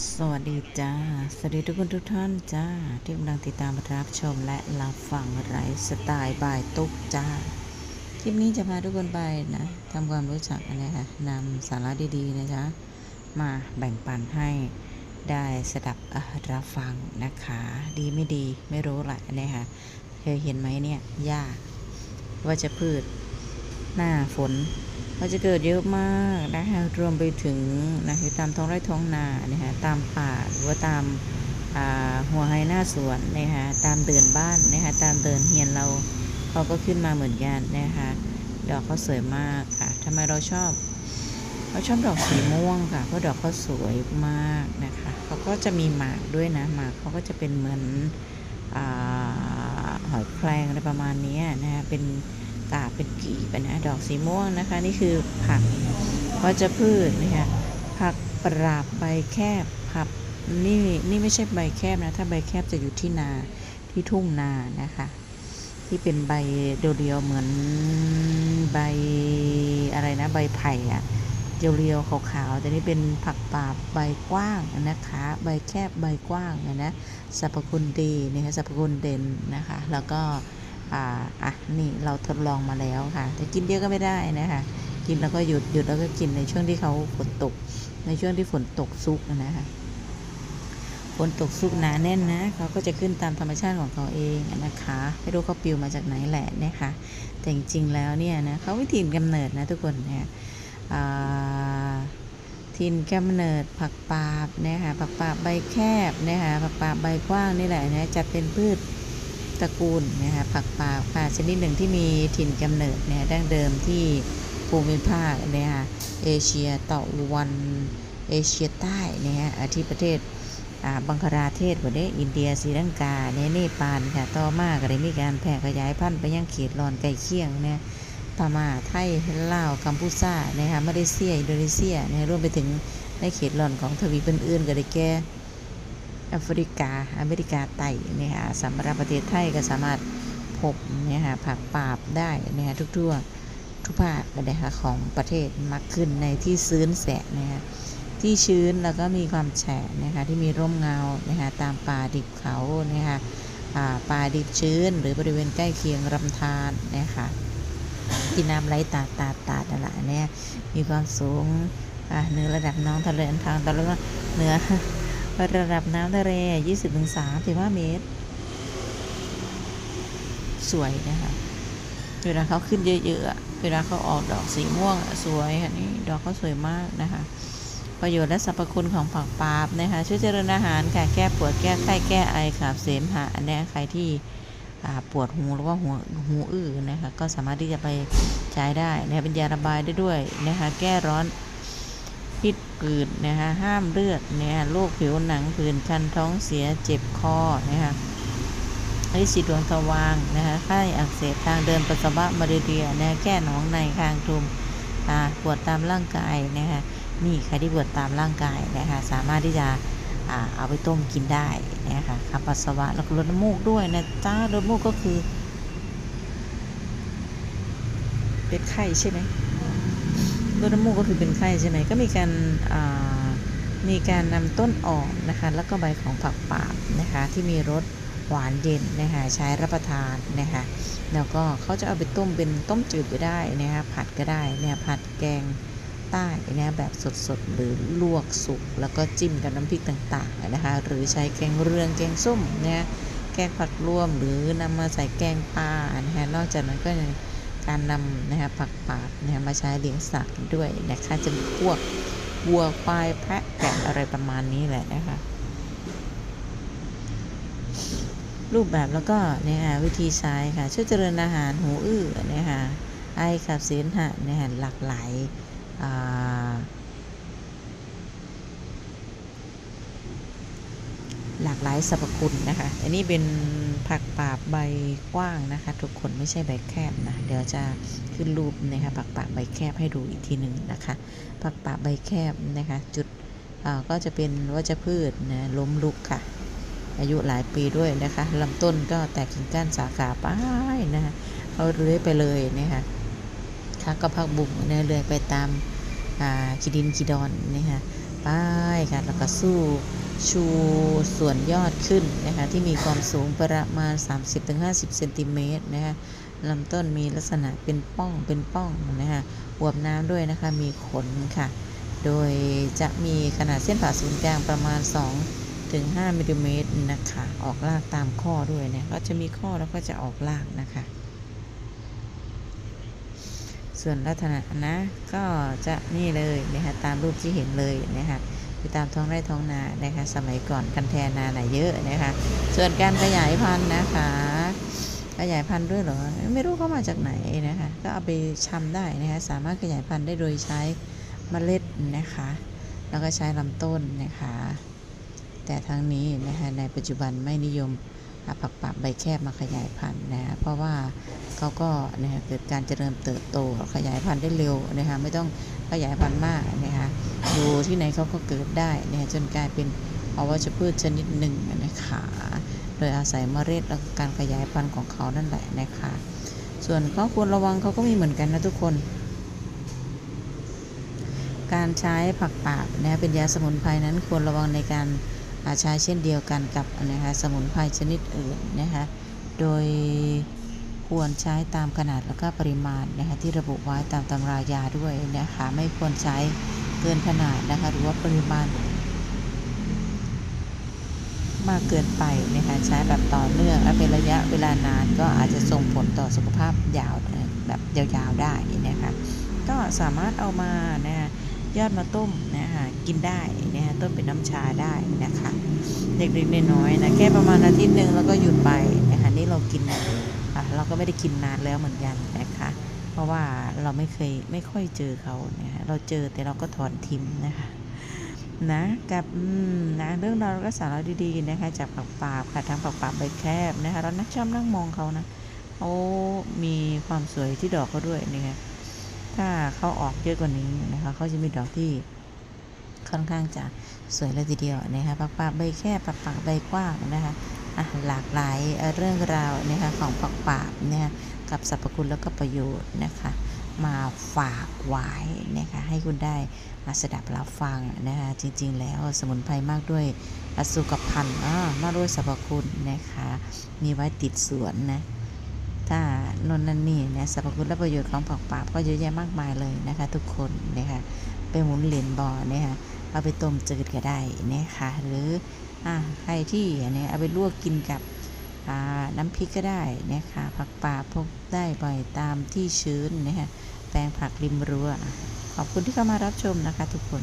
สวัสดีจ้า สวัสดีทุกคนทุกท่านจ้า ที่กำลังติดตามรับชมและรับฟังไลฟ์สไตล์บายตุ๊กจ้า คลิปนี้จะพาทุกคนไปนะทำความรู้จักนะคะนำสาระดีๆนะจ๊ะ มาแบ่งปันให้ได้สดับเรับฟังนะคะ ดีไม่ดีไม่รู้แหละนะคะเคยเห็นไหมเนี่ยหญ้าว่าจะพืชหน้าฝน ก็จะเกิดเยอะมากนะคะรวมไปถึงนะอยู่ตามท้องไร่ท้องนานะคะตามป่าหรือว่าตามาหัวไฮหน้าสวนนะคะตามเดินบ้านนะคะตามเดินเฮียนเราเขาก็ขึ้นมาเหมือนกันนะคะดอกเขาสวยมากค่ะทำไมเราชอบเราชอบดอกสีม่วงค่ะเพราะดอกเขาสวยมากนะคะเขาก็จะมีหมากด้วยนะหมากเขาก็จะเป็นเหมือนอหอยแครงอะไรประมาณนี้นะคะเป็น กาเป็นกีบนะดอกสีม่วงนะคะ นี่คือผักวัชพืชนะคะผักปราบใบแคบผักนี่นี่ไม่ใช่ใบแคบนะ ถ้าใบแคบจะอยู่ที่นาที่ทุ่งนานะคะ ที่เป็นใบเรียวๆเหมือนใบอะไรนะ ใบไผ่อะเรียวๆขาวๆแต่นี่เป็นผักปาบใบกว้างนะคะ ใบแคบใบกว้างนะสรรพคุณดีนะคะสรรพคุณเด่นนะคะ แล้วก็ อ่าอะนี่เราทดลองมาแล้วค่ะ แต่กินเยอะก็ไม่ได้นะคะ กินแล้วก็หยุดหยุดแล้วก็กินในช่วงที่เขาฝนตก ในช่วงที่ฝนตกซุกนะคะฝนตกซุกหนาแน่นนะเขาก็จะขึ้นตามธรรมชาติของเขาเองนะคะไม่รู้เขาปลิวมาจากไหนแหละนะคะแต่จริงๆแล้วเนี่ยนะเขาวิถิ่นกำเนิดนะทุกคนเนี่ยอ่าถิ่นกำเนิดผักปาบนะคะผักปาบใบแคบนะคะผักปาบใบกว้างนี่แหละนะจัดเป็นพืช ตระกูลนะคะผักปาบค่ะชนิดหนึ่งที่มีถิ่นกำเนิดเนี่ยดั้งเดิมที่ภูมิภาคนะคะเอเชียตะวันเอเชียใต้นะฮะอ่าที่ประเทศอ่าบังคลาเทศประเทศอินเดียศรีลังกาเนี่ยเนปาลค่ะต่อมาก็ได้มีการแพร่ขยายพันธุ์ไปยังเขตรอนใกล้เคียงเนี่ยพม่าไทยลาวกัมพูชานะคะมาเลเซียอินโดนีเซียเนี่ยรวมไปถึงในเขตรอนของทวีปอื่นๆก็ได้แก่ แอฟริกา อเมริกาใต้เนี่ยค่ะสำหรับประเทศไทยก็สามารถพบเนี่ยค่ะผักปาบได้เนี่ยค่ะทุกทั่วทุกภาคเลยค่ะของประเทศมักขึ้นในที่ชื้นแสะนะคะที่ชื้นแล้วก็มีความแฉะนะคะที่มีร่มเงานะคะตามป่าดิบเขาเนี่ยค่ะป่าดิบชื้น หรือบริเวณใกล้เคียงลำธารนะคะที่น้ำไหลตาดตาดตาดนั่นแหละเนี่ยมีความสูงเหนือระดับน้องทะเลอันทางตะวันเหนือ ระดับน้ำทะเล 20-35 เมตร สวยนะคะ เวลาเขาขึ้นเยอะๆ เวลาเขาออกดอกสีม่วงสวยค่ะนี่ดอกเขาสวยมากนะคะ ประโยชน์และสรรพคุณของผักปาบนะคะ ช่วยเจริญอาหารค่ะ แก้ปวด แก้ไข้ แก้ไอขับเสมหะอันเนี้ยใครที่ปวดหูหรือว่าหัวหูอื้อนะคะ ก็สามารถที่จะไปใช้ได้นะคะเป็นยาระบายได้ด้วยนะคะ แก้ร้อน พิษผื่นนะคะห้ามเลือดเนี่ยโรคผิวหนังผื่นคันท้องเสียเจ็บคอนะคะไอซีดวงทวารนะคะไข้อักเสบทางเดินปัสสาวะมาเรียนะะแก้หนองในคางทุมอ่าปวดตามร่างกายนะคะนี่ใครที่ปวดตามร่างกายนะคะสามารถที่จะเอาไปต้มกินได้นะคะขับปัสสาวะแล้วก็ลดน้ำมูกด้วยนะจ้าลดน้ำมูกก็คือ เป็นไข้ใช่ไหม ลดน้ำมูกก็คือเป็นไข้ใช่ไหมก็มีการมีการนำต้นอ่อนนะคะแล้วก็ใบของผักป่านะคะที่มีรสหวานเย็นนะคะใช้รับประทานนะคะแล้วก็เขาจะเอาไปต้มเป็นต้มจืดก็ได้นะคะผัดก็ได้เนี่ยผัดแกงใต้นี่แบบสดๆ หรือลวกสุก แล้วก็จิ้มกับน้ำพริกต่างๆนะคะหรือใช้แกงเรืองแกงส้มเนี่ยแกงผักรวมหรือนำมาใส่แกงปลานะคะนอกจากนั้นก็ยัง การนำนะคะผักป่านะคะมาใช้เลี้ยงสัตว์ด้วยนะคะจะมีพวกวัวควายแพะแกะอะไรประมาณนี้แหละนะคะรูปแบบแล้วก็นะคะวิธีใช้ค่ะ ช่วยเจริญอาหารหูอื้อนะคะไอขับเสมหะนะคะหลากหลายอ่า หลากหลายสรรพคุณนะคะ อันนี้เป็นผักปาบใบกว้างนะคะ ทุกคนไม่ใช่ใบแคบนะ เดี๋ยวจะขึ้นรูปนะคะผักปาบใบแคบให้ดูอีกทีหนึ่งนะคะ ผักปาบใบแคบนะคะ จุดก็จะเป็นวัชพืชนะล้มลุกค่ะ อายุหลายปีด้วยนะคะลำต้นก็แตกกิ่งก้านสาขาไปนะคะเอาเลื้อยไปเลยนะคะค่ะก็พักบุ่งเนี่ยเลื้อยไปตามขีดินขีดอนนะคะป้ายค่ะแล้วก็สู้ ชูส่วนยอดขึ้นนะคะที่มีความสูงประมาณ 30-50เซนติเมตรนะคะลำต้นมีลักษณะเป็นป้องเป็นป้องนะคะอวบน้ำด้วยนะคะมีขนค่ะ โดยจะมีขนาดเส้นผ่าศูนย์กลางประมาณ 2 ถึง 5มิลลิเมตรนะคะออกลากตามข้อด้วยเนี่ยก็จะมีข้อแล้วก็จะออกลากนะคะส่วนลักษณะนะก็จะนี่เลยนะคะตามรูปที่เห็นเลยนะคะ อยู่ตามท้องไร่ท้องนานะคะสมัยก่อนคันแทนาหนาเยอะนะคะ ส่วนการขยายพันธุ์นะคะขยายพันธุ์ด้วยเหรอ ไม่รู้เขามาจากไหนนะคะ ก็เอาไปชำได้นะคะ สามารถขยายพันธุ์ได้โดยใช้เมล็ดนะคะ แล้วก็ใช้ลำต้นนะคะ แต่ทั้งนี้นะคะในปัจจุบันไม่นิยมเอาผักปับใบแคบมาขยายพันธุ์นะะเพราะว่าเขาก็นะคะเกิดการเจริญเติบโตขยายพันธุ์ได้เร็วนะคะไม่ต้องขยายพันธุ์มากนะคะ ดูที่ไหนเขาก็เกิดได้เนะคะจนกลายเป็นอวัชพืชชนิดหนึ่งนะคะโดยอาศัยเมล็ดและการขยายพันธุ์ของเขานั่นแหละนะคะ ส่วนข้อควรระวังเขาก็มีเหมือนกันนะทุกคน การใช้ผักปาบนะเป็นยาสมุนไพรนั้นควรระวังในการอาใช้เช่นเดียวกันกับนะคะสมุนไพรชนิดอื่นนะคะโดยควรใช้ตามขนาดแล้วก็ปริมาณนะคะที่ระบุไว้ตามตำรายาด้วยนะคะไม่ควรใช้ เกินขนาดนะคะ หรือว่าปริมาณมากเกินไปนะคะใช้แบบต่อเนื่องและเป็นระยะเวลานานก็อาจจะส่งผลต่อสุขภาพยาวแบบยาวๆได้นะคะก็สามารถเอามานะคะยอดมาต้มนะคะกินได้นะคะต้มเป็นน้ำชาได้นะคะเด็กๆน้อยๆนะแค่ประมาณอาทิตย์หนึ่งแล้วก็หยุดไปนะคะนี่เรากินอะเราก็ไม่ได้กินนานแล้วเหมือนกันนะคะ เพราะว่าเราไม่เคยไม่ค่อยเจอเขานะคะเราเจอแต่เราก็ถอนทิ้งนะคะนะกับนะเรื่องราวและสาระดีๆนะคะจากผักปาบค่ะทางผักปาบใบแคบนะคะเรานักชอบนั่งมองเขานะเขามีความสวยที่ดอกเขาด้วยนะคะถ้าเขาออกเยอะกว่านี้นะคะเขาจะมีดอกที่ค่อนข้างจะสวยเลยทีเดียวนะคะผักปาบใบแคบผักปาบใบกว้างนะคะอะหลากหลายเรื่องราวนะคะของผักปาบเนี่ย กับสรรพคุณแล้วก็ประโยชน์นะคะ มาฝากไว้นะคะให้คุณได้มาสดับรับฟังนะคะจริง ๆ แล้วสมุนไพรมากด้วยอสุขภัณฑ์อ่ามากด้วยสรรพคุณนะคะ มีไว้ติดสวนนะถ้านนนันนี่เนี่ยสรรพคุณและประโยชน์ของผักปาบก็เยอะแยะมากมายเลยนะคะ ทุกคนนะคะไปหมุนเหรียญบ่อเนี่ยเอาไปต้มจืดก็ได้นะคะหรืออ่าใครที่เนี่ยเอาไปลวกกินกับ น้ำพริกก็ได้นะคะผักป่าพบได้บ่อยตามที่ชื้นนะคะแปลงผักริมรั้วขอบคุณที่เข้ามารับชมนะคะทุกคน